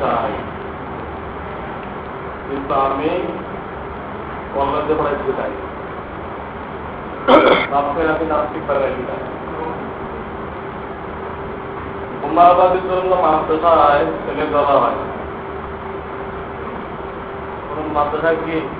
চাই কিন্তু আমি কলেজে পড়াইতে চাই। আপনার আমি নাস্তিক না জন্য মাদ্রাসায় ছেলে হয়। মাদ্রাসায় কি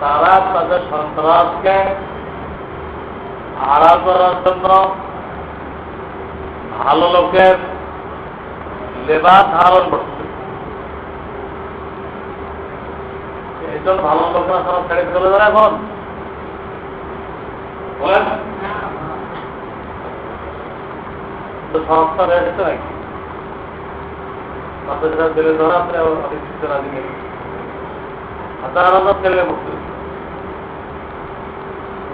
তারা তাদের সন্ত্রাসকে আড়াল করার জন্য ভালো লোকের লেবাস ধারণ করছে। এই জন্য ভালো লোকরা সব ছেড়ে চলে যাবে এখন? বলেন। সংস্থা রয়েছে নাকি? ধরা আপনি কিছু রাজি নেই। হাজার হাজার ছেলে মুক্তি এসব ছেলে খাওয়া খাই না খাবে ঠিক হ্যাঁ? তাহলে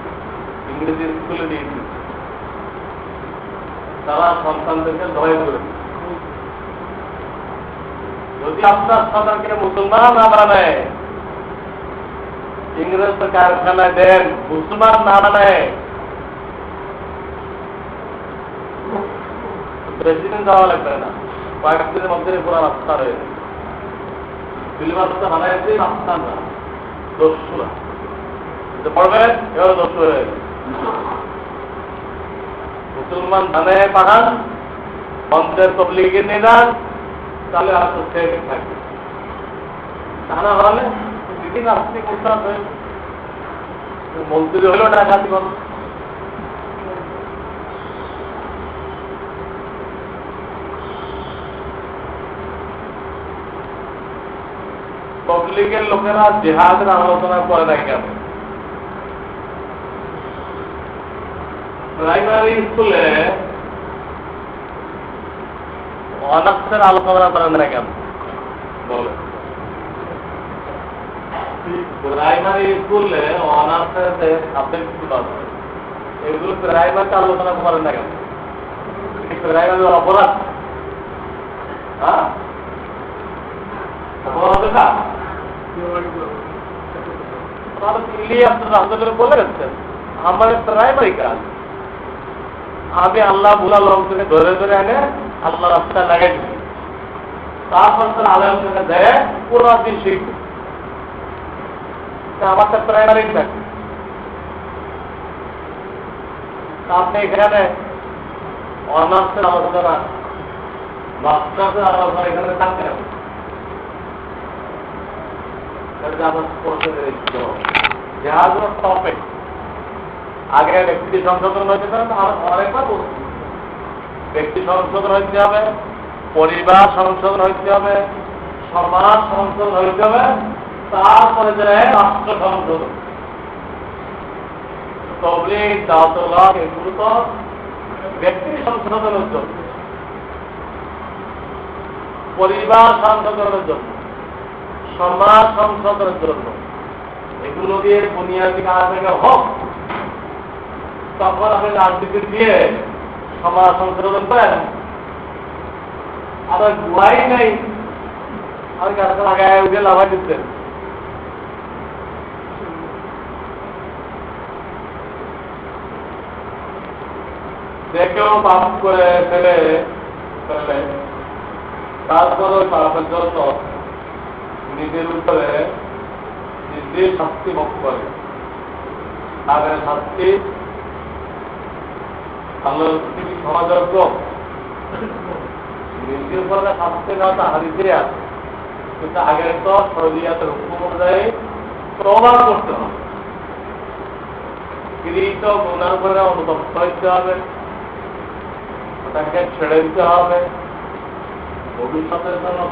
ইংরেজি স্কুলে দিয়ে দিচ্ছে তারা সন্তানদেরকে জবাই করে। যদি আপনার সন্তানকে মুসলমান না বানায় ইংরেজ কারখানায় দেন, মুসলমান না বানায় প্রেসিডেন্ট যাওয়া লাগবে না। কয়েকদিনের মধ্যে পুরো রাস্তা রয়েছে সিলেবাসটা বানাইছে রাস্তা না দস্যুরা। এটা পড়বে এবার দস্যু হয়ে গেছে। মুসলমান ধানে পাঠান মন্ত্রের তবলিগে নিয়ে যান তাহলে আর তো থাকবে। তা হলে দিদি নাস্তিক উত্তাপ মন্ত্রী হলেও ডাকাতি করবে তবলিগের লোকেরা জেহাদের আলোচনা করে না কেন? প্রাইমারি স্কুলে অনার্সের আলোচনা করেন না কেন? প্রাইমারি স্কুলে অনার্সের এগুলো প্রাইমারিতে আলোচনা করেন না কেন? প্রাইমারি অপরাধ। হ্যাঁ? অপরাধ না? তাহলে বলে গেছেন আমার প্রাইমারি কাজ আমি আল্লাহ বুলা লোককে ধরে ধরে এনে আল্লাহ রাস্তায় লাগাই দিচ্ছি তারপর তার আলম থেকে দেয় পুরো দিন শিখবে আমার তো প্রাইমারি থাকে। আপনি এখানে অনার্সের আলোচনা, মাস্টার্সের আলোচনা এখানে থাকতে হবে। জাহাজ টপিক আগে ব্যক্তি সংশোধন হয়েছে অনেকবার ব্যক্তি সংশোধন হইতে হবে, পরিবার সংশোধন হইতে হবে, সমাজ সংশোধন হইতে হবে, তারপরে যায় রাষ্ট্র সংশোধন। এগুলো তো সংশোধনের জন্য। পরিবার সংশোধনের জন্য, সমাজ এগুলো দিয়ে বুনিয়াদী কাজ হোক। তখন আপনি রাজনীতি দিয়ে সমাজ সংশোধন করেন। আবার গুয়াই নেই। আর গাছটা লাগায় উঠে লাভা দিচ্ছেন দেখেও পাপ করে ফেলে ফেলে তারপরে পাপের জন্য নিজের উপরে নিজে শাস্তি ভোগ করে। তাদের শাস্তি আল্লাহ সমাজজ্ঞ। নিজের উপরে শাস্তি না তো হারিতে আছে। কিন্তু আগে তো শরীয়তের হুকুম অনুযায়ী তবা করতে হবে। গৃহীত গুণার উপরে অনুতপ্ত হইতে হবে। ওটাকে ছেড়ে দিতে হবে। ভবিষ্যতের জন্য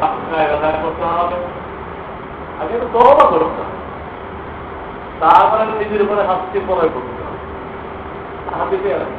করতে হবে। আগে তো তবা করতে হবে। তারপরে নিজের উপরে শাস্তি প্রয়োগ করতে হবে।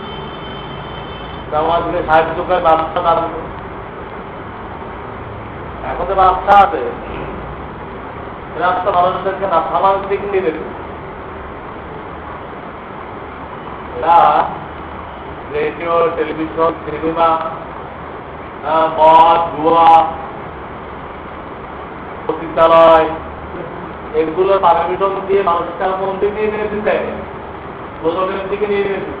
এখন আছে মানুষদেরকে নিয়ে রেডিও, টেলিভিশন, সিনেমা মদ জুয়া চিকিৎসালয় এগুলো পারমিশন দিয়ে মানুষকে মন্দির নিয়ে চায় প্রজনের দিকে নিয়ে যেতে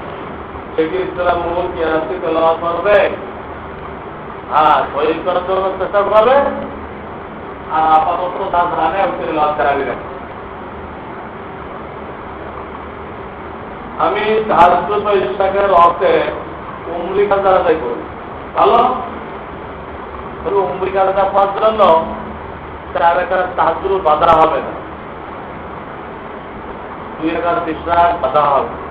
করার আমি ধার্য ইস্তাকের অর্থে উমরি আদায় ভালো? উমরি কাজা পাওয়ার জন্য চার একার তাহাজুর বাধা হবে না। দুই একার বিশ্বাস বাধা হবে।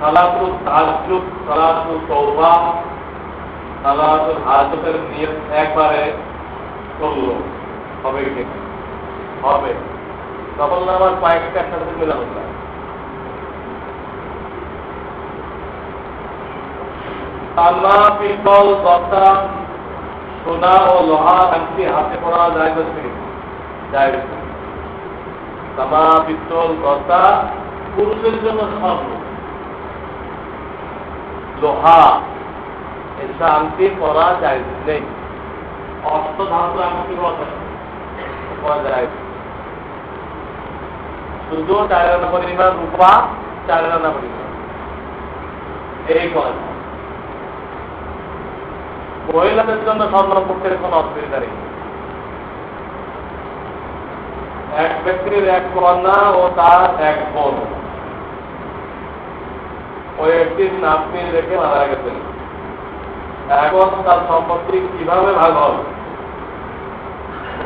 সালাতুল হাজতের নিয়ত একবারে করল। হবে কি? হবে। তখন আমার কয়েকটা একসাথে যায় তামা পিতল দশা সোনা ও লোহা আংটি হাতে পড়া যায় যায় তামা পিতল দশা পুরুষের জন্য স্বর্ণ লোহা আংটি পরা যায় নেই। অস্ত ধাতু আংটি পরা? যায়। শুধু রান্না পরিমাণ রূপা রান্না পরিমাণ এই করা মহিলাদের জন্য অসুবিধা নেই। এক ব্যক্তির এক কন্যা ও তার এক বোন। ওই ব্যক্তির নাতনি রেখে মারা গেছেন। এখন তার সম্পত্তি কীভাবে ভাগ হবে?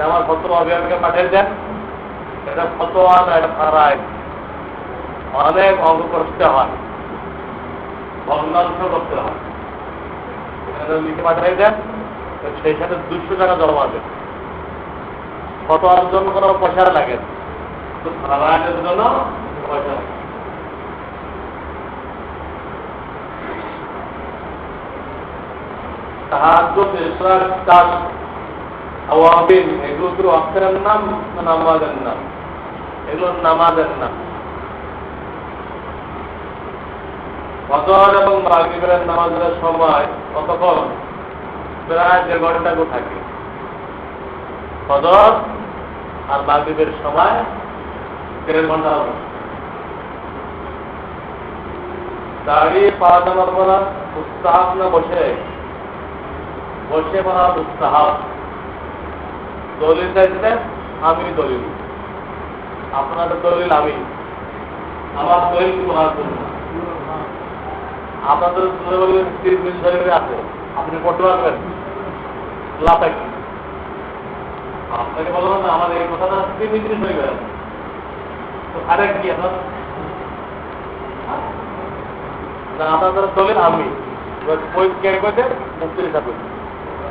আমার পত্র অভিভাবককে পাঠিয়ে দেন। এটা ফতোয়া না, এটা অনেক অঙ্গ করতে হয়। ভগ্নাংশ করতে হয়। লিখে পাঠাই দেন সেই সাথে দুশো টাকা জমা দেন কত অর্জন করার পয়সা লাগে। সারায়ণের জন্য পয়সা লাগে। আওয়াবিন এগুলো অক্ষরের নাম নামাজের নাম? এগুলো নামাজের নাম। এবং নামাজের সময় প্রায় দেড় ঘণ্টা থাকে। আর মাগরিবের সময় দেড় ঘণ্টা হবে। দাঁড়িয়ে না উৎসাহ না বসে বসে পড়া উৎসাহ। দলিল চাইছে আমি দলিল। আপনাদের দলিল আমি। আমার দলিল প্রমাণ করুন আপনাদের তিরিশ মিনিট শরীরে আছে। আপনি করতে পারবেন? লাভে কি আপনাকে বললাম না আমাদের এই কথাটা তিন মিনিট শরীরে আছে। তো আরেক কি আপনার না আপনাদের দলিল আমি। কে কইতে মুক্তি হিসাবে।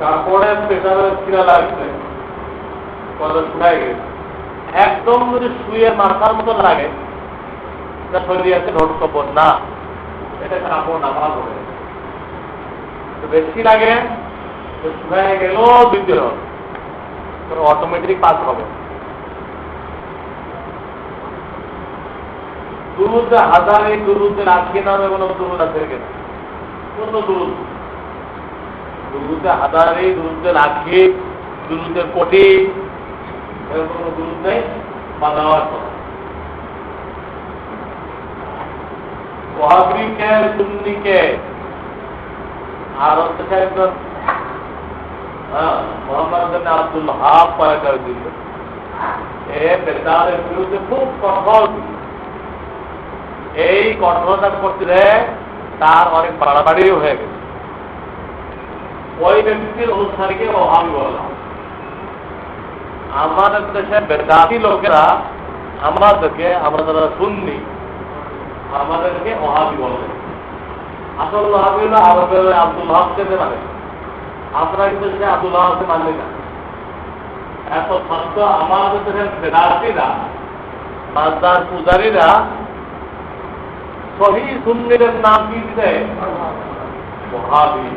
কাপড়ে পেশাবের ছিঁড়া লাগছে। শুকাই গেছে। একদম যদি শুয়ে মাথার মতো লাগে, এটা না। এটা কাপড় হবে। তো বেশি লাগে শুকাই গেল দ্বিতীয় অটোমেটিক পাস হবে। দুরুদ হাজারে দুরুদের আজকে নামে কোনো দুরুদ আছে কোন? দুরুদ দুরুদে হাজারে দুরুদের আজকে দুরুদের কোটি, এরকম কোনো দুরুদ নেই বানাওয়ার কথা ওয়াহাবিকে, সুন্নিকে আর হচ্ছে একজন হ্যাঁ মোহাম্মদ আব্দুল হাব পরে করে দিল এ বেদারের বিরুদ্ধে খুব কঠোর এই কঠোরতা করতে তার অনেক বাড়াবাড়িও হয়ে গেছে। ওই ব্যক্তির অনুষ্ঠানকে অভাবী বললাম আমাদের দেশে বেদাতি লোকেরা আমাদেরকে, আমরা যারা শুননি আমাদেরকে অহাবি বলে। আসল অহাবি হলো আমাদের আব্দুল হক যেতে পারে। আপনারা কিন্তু সে আব্দুল হককে মানলে না? এত সত্য আমাদের দেশের বেদাতিরা মালদার পূজারীরা সহি সুন্নিদের নাম কি দিতে? ওহাবি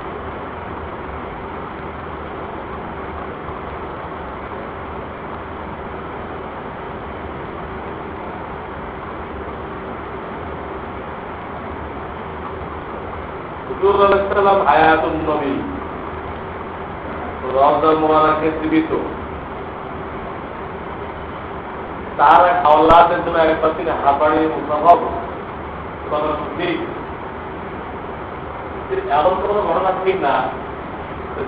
নবী। জীবিত। তার এক জন্য একবার তিনি হাঁপাড়ি এমন কোনো ঘটনা ঠিক না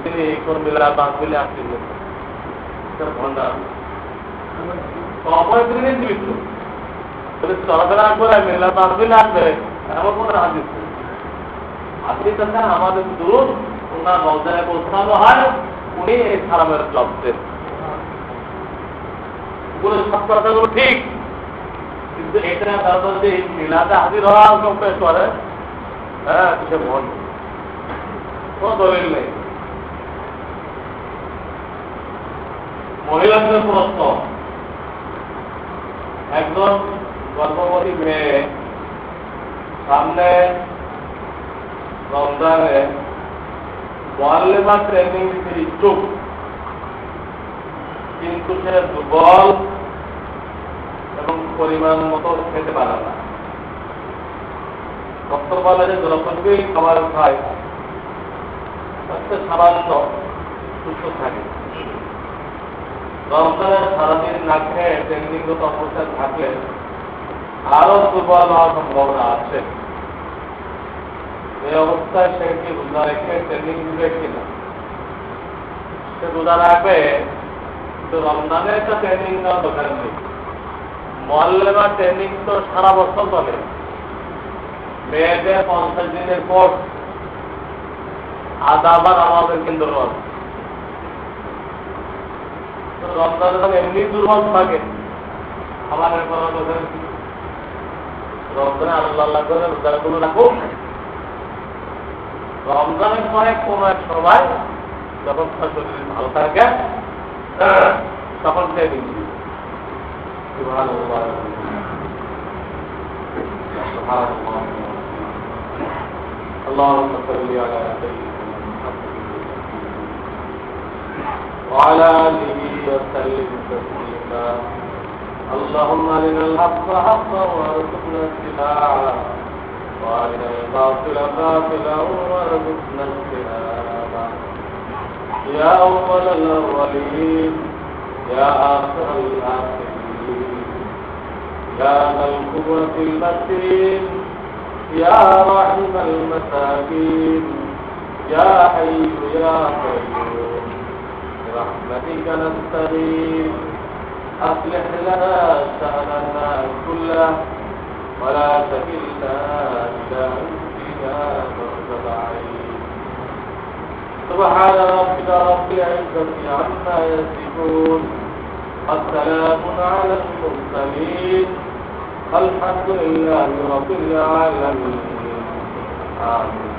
তিনি মিলা বাঁধবিলে আসছিলেন ভণ্ডার। তিনি জীবিত। চলাফেরা করে মেলা বাঁধবিলে আসবে, এমন কোনো আপনি আমাদের দূর ওনার হয়, উনি এই ঠিক, কিন্তু এটা তারা যে মিলাতে হাজির কম্পেয়ার করে হ্যাঁ দলিল নেই। মহিলাদের প্রশ্ন, একজন গর্ভবতী মেয়ে সামনে রমজানে ট্রেনিং দিতে ইচ্ছুক, কিন্তু সে দুর্বল এবং পরিমাণ মতো খেতে পারে না। ডক্টর বলে যে খাবার খায় তাতে সামান্য সুস্থ থাকে। রমজানে সারাদিন না খেয়ে ট্রেনিংগত অবস্থায় থাকলে আরও দুর্বল হওয়ার সম্ভাবনা আছে। অবস্থায় সে কি রোজা রেখে ট্রেনিং দিবে কিনা? সে রোজা রাখবে তো রমজানে একটা ট্রেনিং দরকার নেই। মহল্লে বা ট্রেনিং তো সারা বছর চলে। মেয়েদের পঞ্চাশ দিনের পর আদাবার আমাদের কেন্দ্র রয়েছে তো এমনি দুর্বল থাকে। আমাদের কোনো রমজানে আল্লাহ আল্লাহ করে রোজাগুলো রাখুক। রমজানের পরে কোনো এক সময় যখন তার শরীর ভালো থাকে তখন সে দিন اللهم صل على سيدنا محمد وعلى آله وسلم تسليما اللهم أرنا الحق حقا وارزقنا اتباعه وأرنا الباطل باطلا وارزقنا اجتنابه. يا أول الأولين يا آخر الآخرين. يا ذا القوة المتين يا رحم المساكين. يا حي يا قيوم برحمتك نستغيث. أصلح لنا شأننا كله. ولا تكلنا إلى أنفسنا طرفة سبحان رب العزة عما يصفون السلام على المرسلين الحمد لله رب العالمين. آمين.